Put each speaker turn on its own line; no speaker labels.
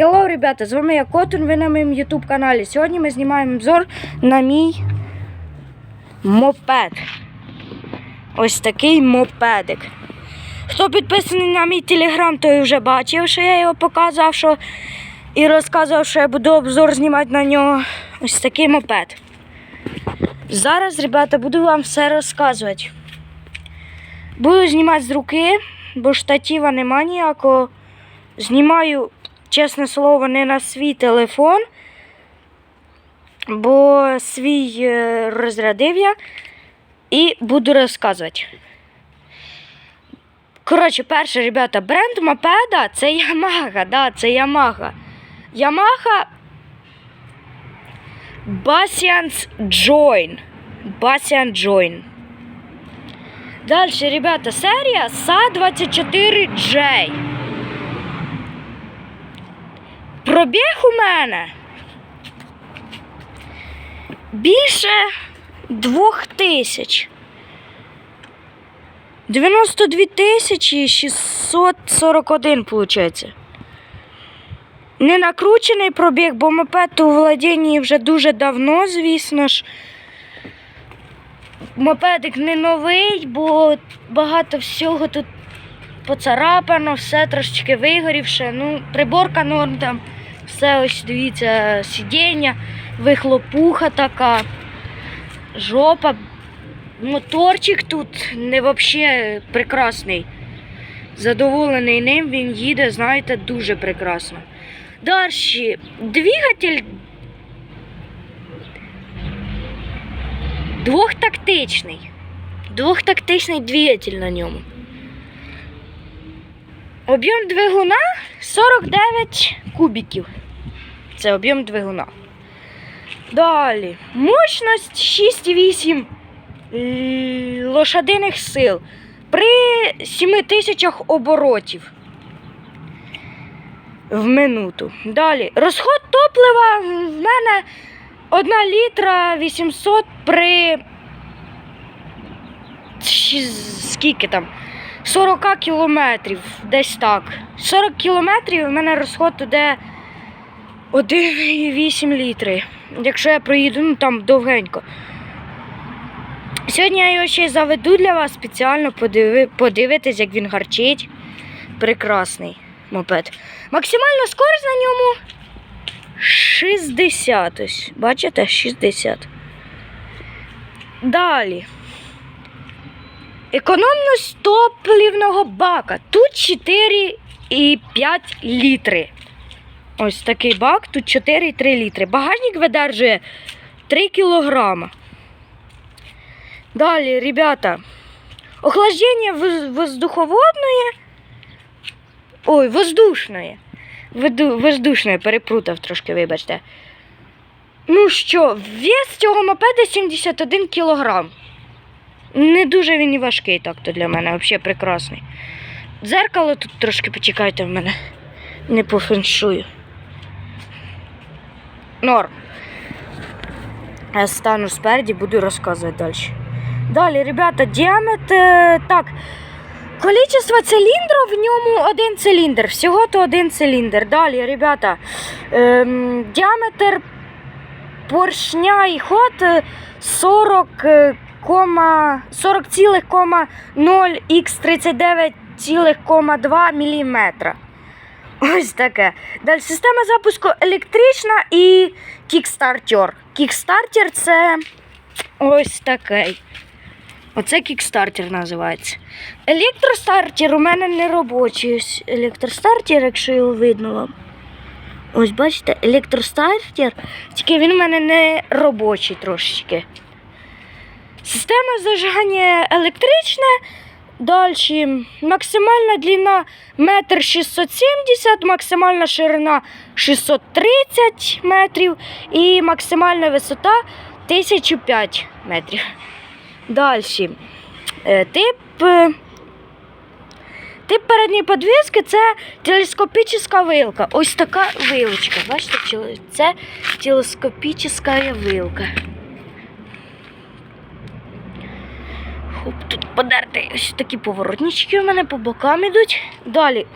Hello, ребята, з вами я Котун, ви на моєму YouTube каналі. Сьогодні ми знімаємо обзор на мій мопед. Ось такий мопедик. Хто підписаний на мій телеграм, той вже бачив, що я його показував що... і розказував, що я буду обзор знімати на нього. Ось такий мопед. Зараз, ребята, буду вам все розказувати. Буду знімати з руки, бо штатива нема ніякого. Знімаю, чесне слово, не на свій телефон, бо свій е, розрядив я і буду розказувати. Коротше, перше, ребята, бренд мопеда це Yamaha, да, це Yamaha. Yamaha Basians Join. Basian Join. Далі, ребята, серія SA24J. Пробіг у мене більше двох тисяч. 92 тисячі 641, виходить. Не накручений пробіг, бо мопед у владінні вже дуже давно, звісно ж. Мопедик не новий, бо багато всього тут поцарапано, все трошечки вигорівше. Ну, приборка норм там, все ось дивіться, сидіння, вихлопуха така, жопа. Моторчик тут не взагалі прекрасний. Задоволений ним, він їде, знаєте, дуже прекрасно. Далі, двигатель двохтактичний. Двохтактичний двигатель на ньому. Об'єм двигуна 49 кубиків. Це об'єм двигуна. Далі. Мощність 6,8 лошадиних сил при 7 тисячах оборотів в минуту. Далі. Розход топлива в мене 1 літра 800 при скільки там? 40 кілометрів, десь так. 40 кілометрів у мене розход іде 1,8 літри. Якщо я проїду, ну там довгенько. Сьогодні я його ще заведу для вас спеціально подиви, подивитись, як він гарчить. Прекрасний мопед. Максимальна скорість на ньому 60. Ось. Бачите? 60. Далі. Економність топлівного бака. Тут 4,5 літри. Ось такий бак, тут 4,3 літри. Багажник видержує 3 кілограма. Далі, ребята, охлаждение воз- воздуховодное. Ой, воздушное. Виду- Воздушне, переплутав трошки, вибачте. Ну що, вес цього мопеда 71 кілограм. Не дуже він і важкий так-то для мене, взагалі прекрасний. Дзеркало тут трошки почекайте в мене. Не по феншую. Норм. Я стану спереді, буду розказувати далі. Далі, ребята, діаметр. е, Так. Количество циліндрів в ньому один циліндр. Всього то один циліндр. Далі, ребята, ем, діаметр поршня і ход е, 40, е, 40,0 х 39,2 мм. Ось таке. Далі система запуску електрична і кікстартер. Кікстартер це ось такий. Оце кікстартер називається. Електростартер у мене не робочий. Ось електростартер, якщо його видно вам. Ось бачите, електростартер, тільки він у мене не робочий трошечки. Система зажигання електричне. Далі максимальна длина 1,670 м, максимальна ширина 630 метрів і максимальна висота 1005 метрів. Далі. Е, Тип, е, тип передньої подвіски це телескопічна вилка. Ось така вилочка. Бачите, це телескопічна вилка. Тут подерти ось такі поворотнички у мене по бокам ідуть. Далі